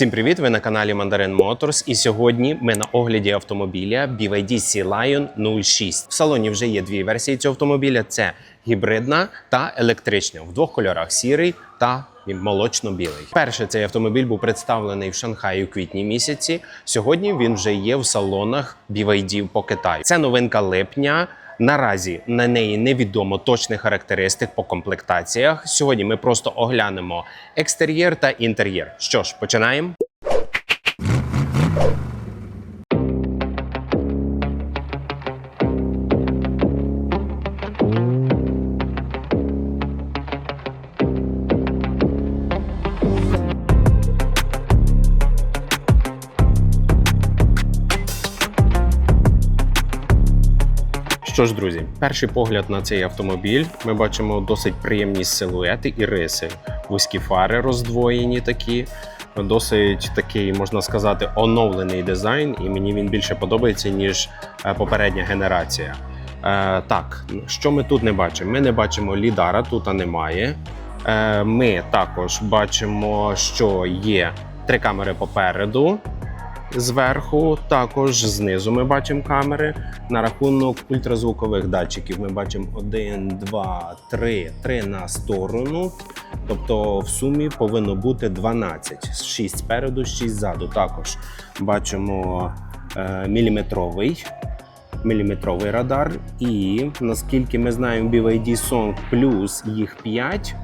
Всім привіт! Ви на каналі Mandarin Motors. І сьогодні ми на огляді автомобіля BYD Sea Lion 06. В салоні вже є дві версії цього автомобіля: це гібридна та електрична в двох кольорах: сірий та молочно-білий. Перше цей автомобіль був представлений в Шанхаї у квітні місяці. Сьогодні він вже є в салонах BYD по Китаю. Це новинка липня. Наразі на неї невідомо точних характеристик по комплектаціях. Сьогодні ми просто оглянемо екстер'єр та інтер'єр. Що ж, починаємо. Що ж, друзі, перший погляд на цей автомобіль. Ми бачимо досить приємні силуети і риси. Вузькі фари роздвоєні такі. Досить такий, можна сказати, оновлений дизайн, і мені він більше подобається, ніж е, попередня генерація. Е, так, що ми тут не бачимо? Ми не бачимо лідара, тут немає. Е, ми також бачимо, що є три камери попереду. Зверху також знизу ми бачимо камери. На рахунок ультразвукових датчиків ми бачимо 1, 2, 3, 3 на сторону. Тобто в сумі повинно бути 12. 6 спереду, 6 ззаду. Також бачимо е, міліметровий. Міліметровий радар, і наскільки ми знаємо, BYD Song Plus їх 5,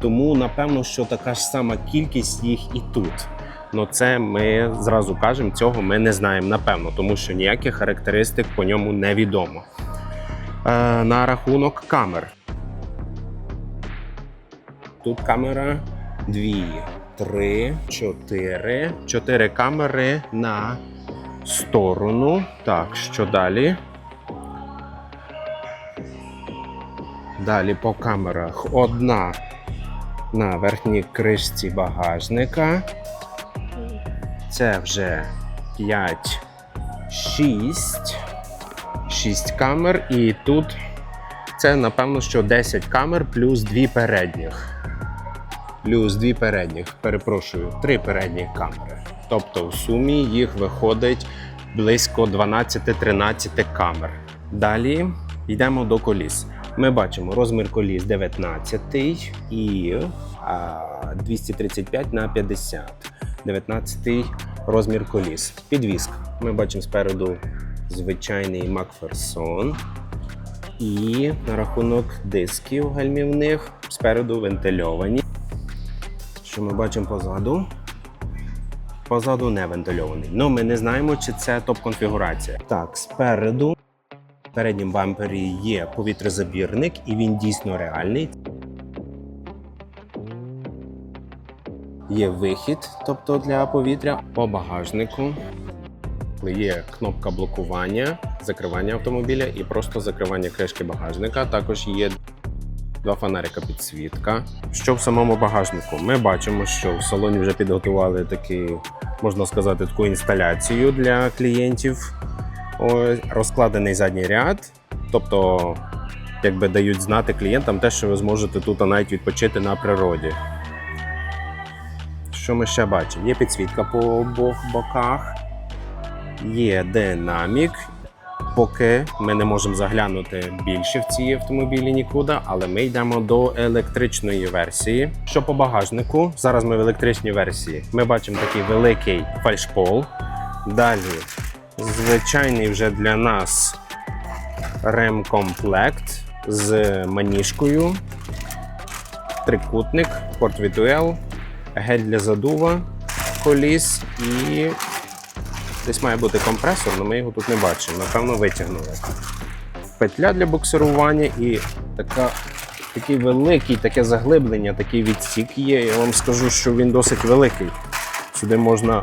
тому напевно, що така ж сама кількість їх і тут. Ну це ми зразу кажемо, цього ми не знаємо напевно, тому що ніяких характеристик по ньому невідомо. Е, на рахунок камер. Тут камера 2, 3, 4. 4 камери на сторону. Так, що далі? Далі по камерах одна на верхній кришці багажника. Це вже 5, 6, 6 камер. І тут це, напевно, що 10 камер плюс 2 передніх. Плюс 2 передніх, перепрошую, 3 передніх камери. Тобто в сумі їх виходить близько 12-13 камер. Далі йдемо до коліс. Ми бачимо розмір коліс 19 і 235 на 50. 19 розмір коліс. Підвізка. Ми бачимо спереду звичайний Макферсон. І на рахунок дисків гальмівних спереду вентильовані. Що ми бачимо позаду? Позаду не вентильований. Ну, ми не знаємо, чи це топ-конфігурація. Так, спереду в передньому бампері є повітрозабірник, і він дійсно реальний. Є вихід, тобто для повітря по багажнику. Є кнопка блокування, закривання автомобіля і просто закривання кришки багажника. Також є два фонарика підсвітка. Що в самому багажнику? Ми бачимо, що в салоні вже підготували такі, можна сказати, таку інсталяцію для клієнтів. Ось, розкладений задній ряд. Тобто, якби дають знати клієнтам те, що ви зможете тут навіть відпочити на природі. Що ми ще бачимо? Є підсвітка по обох боках, є динамік. Поки ми не можемо заглянути більше в ці автомобілі нікуди, але ми йдемо до електричної версії. Що по багажнику? Зараз ми в електричній версії. Ми бачимо такий великий фальшпол. Далі звичайний вже для нас ремкомплект з маніжкою, трикутник, портвітуел, гель для задува коліс і десь має бути компресор, але ми його тут не бачимо. Напевно, витягнули. Петля для буксирування і така, такий великий, таке заглиблення, такий відсік є. Я вам скажу, що він досить великий. Сюди можна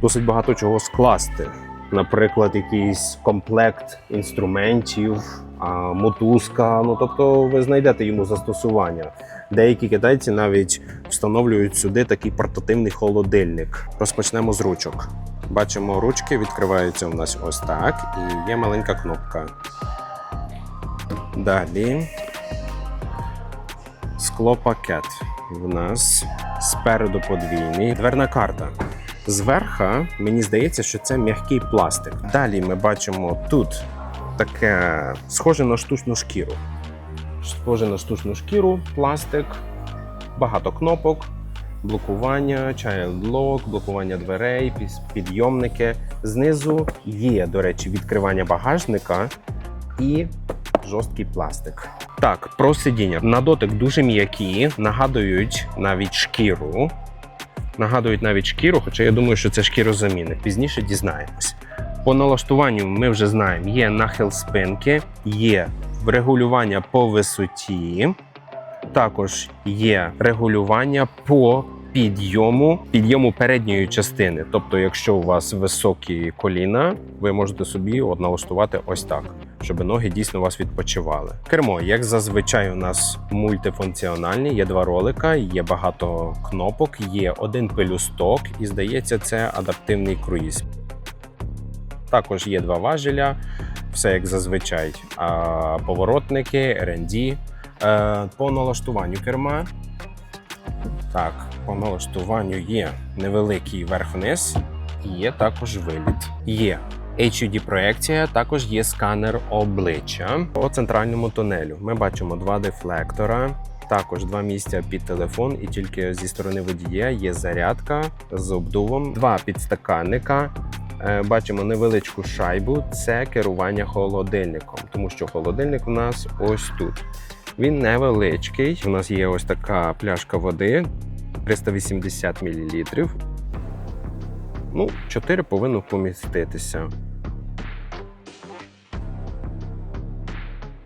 досить багато чого скласти. Наприклад, якийсь комплект інструментів, мотузка. Ну тобто ви знайдете йому застосування. Деякі китайці навіть встановлюють сюди такий портативний холодильник. Розпочнемо з ручок. Бачимо, ручки відкриваються у нас ось так, і є маленька кнопка. Далі склопакет. в нас спереду подвійний дверна карта. Зверха мені здається, що це м'який пластик. Далі ми бачимо тут таке схоже на штучну шкіру. Схоже на штучну шкіру, пластик, багато кнопок, блокування, child lock, блокування дверей, підйомники. Знизу є, до речі, відкривання багажника і жорсткий пластик. Так, про сидіння. На дотик дуже м'які, нагадують навіть шкіру. Нагадують навіть шкіру, хоча я думаю, що це шкірозамінник. Пізніше дізнаємось. По налаштуванню ми вже знаємо: є нахил спинки, є регулювання по висоті, також є регулювання по підйому, підйому передньої частини. Тобто, якщо у вас високі коліна, ви можете собі от налаштувати ось так, щоб ноги дійсно у вас відпочивали. Кермо, як зазвичай, у нас мультифункціональні, є два ролика, є багато кнопок, є один пелюсток, і здається, це адаптивний круїз. Також є два важеля, все як зазвичай. Поворотники, R&D. Е, по налаштуванню керма. Так, по налаштуванню є невеликий верх-вниз, і є також виліт. Є HUD проекція, також є сканер обличчя по центральному тунелю. Ми бачимо два дефлектора. Також два місця під телефон, і тільки зі сторони водія є зарядка з обдувом, два підстаканника. Е, Бачимо невеличку шайбу. Це керування холодильником, тому що холодильник у нас ось тут. Він невеличкий. У нас є ось така пляшка води 380 мл. Ну, 4 повинно поміститися.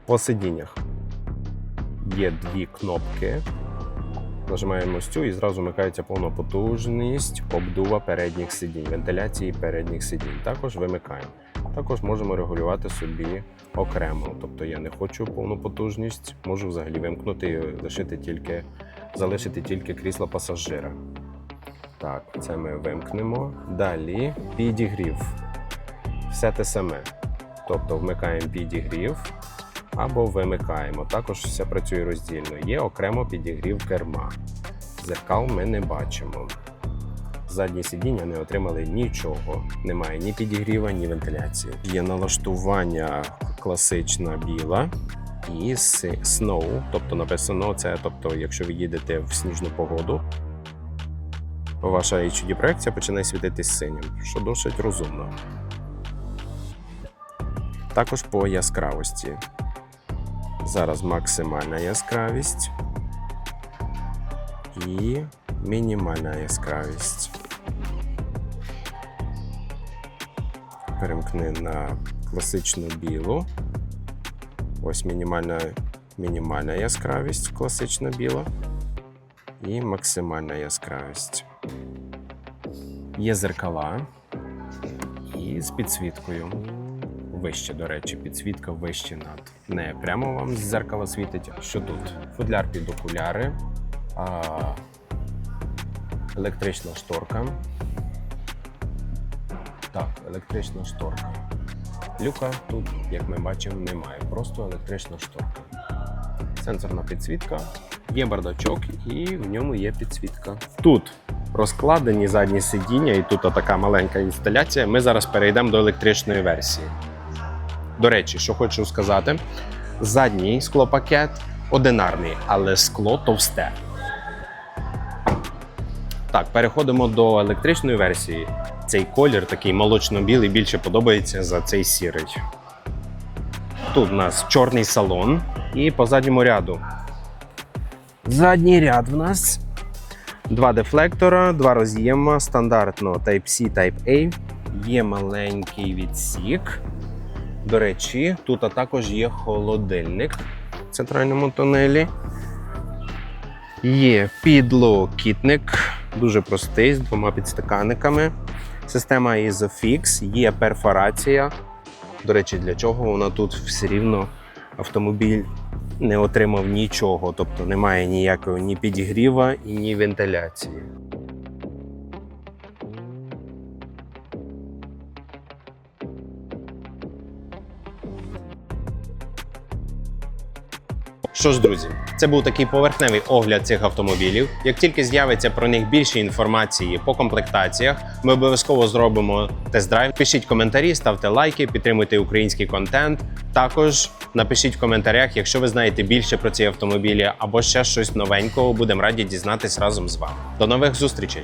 По сидіннях є дві кнопки. Нажимаємо ось цю і зразу вмикається повна потужність обдува передніх сидінь, вентиляції передніх сидінь. Також вимикаємо. Також можемо регулювати собі окремо. Тобто я не хочу повну потужність, можу взагалі вимкнути і лишити тільки, залишити тільки крісло пасажира. Так, це ми вимкнемо. Далі підігрів. Все те саме. Тобто вмикаємо підігрів або вимикаємо. Також все працює роздільно. Є окремо підігрів керма. Зеркал ми не бачимо. Задні сидіння не отримали нічого. Немає ні підігріва, ні вентиляції. Є налаштування класична біла і с- snow, тобто написано це, тобто, якщо ви їдете в сніжну погоду, ваша HUD проекція починає світитись синім, що досить розумно. Також по яскравості. Зараз максимальна яскравість і мінімальна яскравість. Перемкни на класичну білу. Ось мінімальна, мінімальна яскравість, класична біла. І максимальна яскравість. Є зеркала і з підсвіткою. Вище, до речі, підсвітка вище над. Не прямо вам з зеркала світить. Що тут? Футляр під окуляри, а, електрична шторка. Так, електрична шторка. Люка тут, як ми бачимо, немає. Просто електрична шторка. Сенсорна підсвітка, є бардачок і в ньому є підсвітка. Тут розкладені задні сидіння, і тут така маленька інсталяція. Ми зараз перейдемо до електричної версії. До речі, що хочу сказати: задній склопакет одинарний, але скло товсте. Так, переходимо до електричної версії. Цей колір, такий молочно-білий, більше подобається за цей сірий. Тут у нас чорний салон і по задньому ряду. Задній ряд в нас два дефлектора, два роз'єма, стандартно Type-C, Type-A. Є маленький відсік. До речі, тут також є холодильник в центральному тунелі. Є підлокітник, дуже простий, з двома підстаканниками. Система Isofix, є перфорація. До речі, для чого вона тут все рівно автомобіль не отримав нічого, тобто немає ніякого ні підігріва і ні вентиляції. Що ж, друзі, це був такий поверхневий огляд цих автомобілів. Як тільки з'явиться про них більше інформації по комплектаціях, ми обов'язково зробимо тест-драйв. Пишіть коментарі, ставте лайки, підтримуйте український контент. Також напишіть в коментарях, якщо ви знаєте більше про ці автомобілі або ще щось новенького. Будемо раді дізнатись разом з вами. До нових зустрічей!